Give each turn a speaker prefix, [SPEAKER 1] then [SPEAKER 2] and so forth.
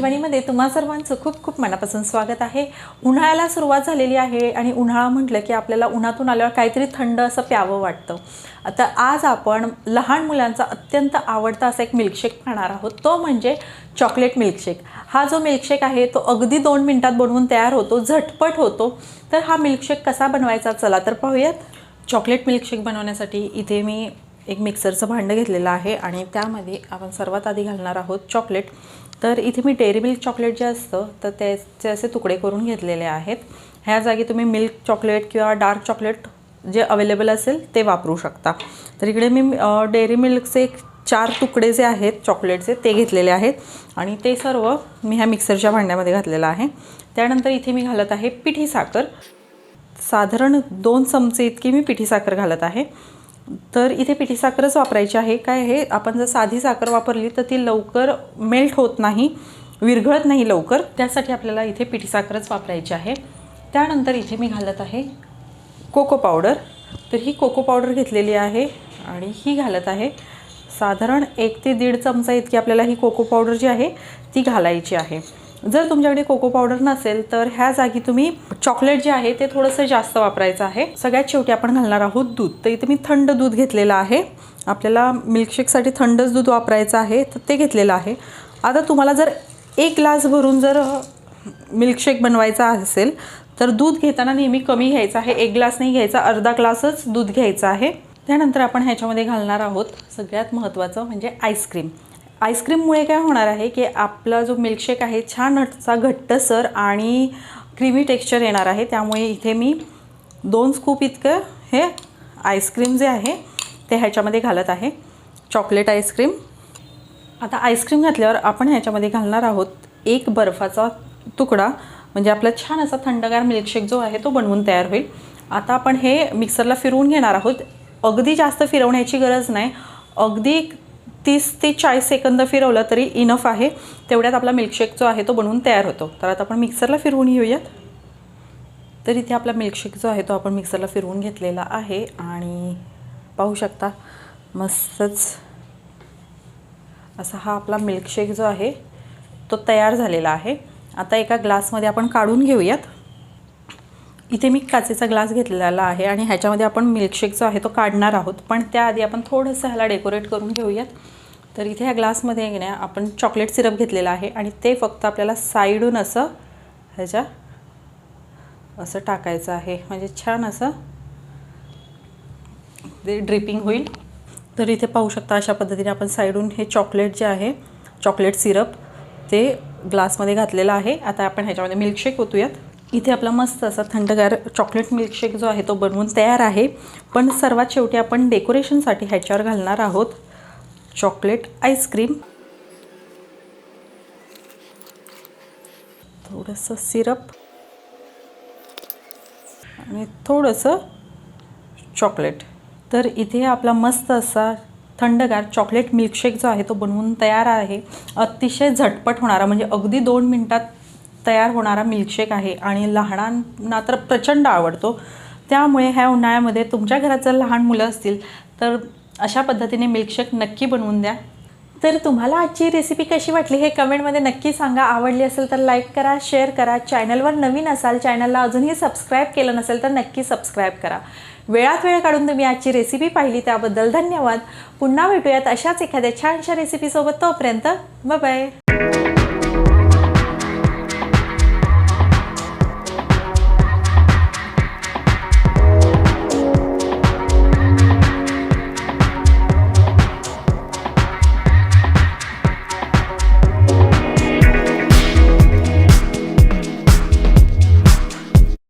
[SPEAKER 1] मेजवानीमध्ये तुम्हा सर्वांचं खूप खूप मनापासून स्वागत आहे. उन्हाळ्याला सुरुवात झालेली आहे आणि उन्हाळा म्हटलं की आपल्याला उन्हातून आल्यावर काहीतरी थंड असं प्यावं वाटतं. आता आज आपण लहान मुलांचा अत्यंत आवडता असा एक मिल्कशेक पाहणार आहोत. तो म्हणजे चॉकलेट मिल्कशेक हा जो मिल्कशेक आहे तो अगदी दोन मिनटात बनवून तयार होतो झटपट होतो. तर हा मिल्कशेक कसा बनवायचा चला तर पाहूयात. चॉकलेट मिल्कशेक बनवण्यासाठी इथे मी एक मिक्सरचं भांडं घेतलेलं आहे आणि त्यामध्ये आपण सर्वात आधी घालणार आहोत चॉकलेट तर इथे मी डेअरी मिल्क चॉकलेट जे असतं तर त्याचे असे तुकडे करून घेतलेले आहेत. ह्या जागी तुम्ही मिल्क चॉकलेट किंवा डार्क चॉकलेट जे अवेलेबल असेल ते वापरू शकता. तर इकडे मी डेअरी मिल्कचे एक चार तुकडे जे आहेत चॉकलेटचे ते घेतलेले आहेत. आणि ते सर्व मी ह्या मिक्सरच्या भांड्यामध्ये घातलेलं आहे. त्यानंतर इथे मी घालत आहे पिठी साखर. साधारण दोन चमचे इतकी मी पिठी साखर घालत आहे. तर इथे पिठी साखरच वापरायची आहे. काय आहे? आपण जर साधी साखर वापरली तर ती लवकर मेल्ट होत नाही विरघळत नाही लवकर. त्यासाठी आपल्याला इथे पिठी साखरच वापरायची आहे. त्यानंतर इथे मी घालत आहे कोको पावडर. तर ही कोको पावडर घेतलेली आहे आणि ही घालत आहे. साधारण एक ते दीड चमचा इतकी आपल्याला ही कोको पावडर जी आहे ती घालायची आहे. जर तुमच्याकडे कोको पावडर नसेल तर ह्या जागी तुम्ही चॉकलेट जे आहे ते थोडंसं जास्त वापरायचं आहे. सगळ्यात शेवटी आपण घालणार आहोत दूध. तर इथे मी थंड दूध घेतलेलं आहे. आपल्याला मिल्कशेकसाठी थंडच दूध वापरायचं आहे तर ते घेतलेलं आहे. आता तुम्हाला जर एक ग्लास भरून जर मिल्कशेक बनवायचा असेल तर दूध घेताना नेहमी कमी घ्यायचं आहे. एक ग्लास नाही घ्यायचा अर्धा ग्लासच दूध घ्यायचं आहे. त्यानंतर आपण ह्याच्यामध्ये घालणार आहोत सगळ्यात महत्त्वाचं म्हणजे आईस्क्रीम आईस्क्रीममुळे काय होणार आहे की आपला जो मिल्कशेक आहे छान असा घट्टसर आणि क्रीमी टेक्स्चर येणार आहे. त्यामुळे इथे मी दोन स्कूप इतकं हे आईस्क्रीम जे आहे ते ह्याच्यामध्ये घालत आहे. Chocolate ice cream. आता आईस्क्रीम घातल्यावर आपण ह्याच्यामध्ये घालणार आहोत एक बर्फाचा तुकडा. म्हणजे आपला छान असा थंडगार मिल्कशेक जो आहे तो बनवून तयार होईल. आता आपण हे मिक्सरला फिरवून घेणार आहोत. अगदी जास्त फिरवण्याची गरज नाही. अगदी तीस ते चाळीस सेकंद फिरवलं तरी इनफ आहे. तेवढ्यात आपला मिल्कशेक जो आहे तो बनवून तयार होतो. तर आता आपण मिक्सरला फिरवून घेऊयात तर इथे आपला मिल्कशेक जो आहे तो आपण मिक्सरला फिरवून घेतलेला आहे आणि पाहू शकता मस्तच असा हा आपला मिल्कशेक जो आहे तो तयार झालेला आहे. आता एका ग्लासमध्ये आपण काढून घेऊयात. इथे मी काचेचा ग्लास घेतलेला आहे आणि ह्याच्यामध्ये आपण मिल्कशेक जो आहे तो काढणार आहोत. पण त्याआधी आपण थोडंसं ह्याला डेकोरेट करून घेऊयात. तर इथे ह्या ग्लासमध्ये ना आपण चॉकलेट सिरप घेतलेला आहे आणि ते फक्त आपल्याला साईडून असं ह्याच्या असं टाकायचं आहे. म्हणजे छान असं ते ड्रिपिंग होईल. तर इथे पाहू शकता अशा पद्धतीने आपण साईडून हे चॉकलेट जे आहे चॉकलेट सिरप ते ग्लासमध्ये घातलेलं आहे. आता आपण ह्याच्यामध्ये मिल्कशेक ओतूयात. इथे आपला मस्त असा थंडगार चॉकलेट मिल्कशेक जो आहे तो बनवून तयार आहे. पण सर्वात शेवटी आपण डेकोरेशनसाठी ह्याच्यावर घालणार आहोत चॉकलेट आईस्क्रीम थोडंसं सिरप आणि थोडंसं चॉकलेट तर इथे आपला मस्त असा थंडगार चॉकलेट मिल्कशेक जो आहे तो बनवून तयार आहे. अतिशय झटपट होणारा म्हणजे अगदी दोन मिनटात तयार होणारा मिल्कशेक आहे आणि लहानांना तर प्रचंड आवडतो. त्यामुळे ह्या उन्हाळ्यामध्ये तुमच्या घरात जर लहान मुलं असतील तर अशा पद्धतीने मिल्कशेक नक्की बनवून द्या. तर तुम्हाला आजची रेसिपी कशी वाटली हे कमेंटमध्ये नक्की सांगा. आवडली असेल तर लाईक करा शेअर करा. चॅनलवर नवीन असाल चॅनलला अजूनही सबस्क्राईब केलं नसेल तर नक्की सबस्क्राईब करा. वेळात वेळ काढून तुम्ही आजची रेसिपी पाहिली त्याबद्दल धन्यवाद. पुन्हा भेटूयात अशाच एखाद्या छानशा रेसिपीसोबत तोपर्यंत बाय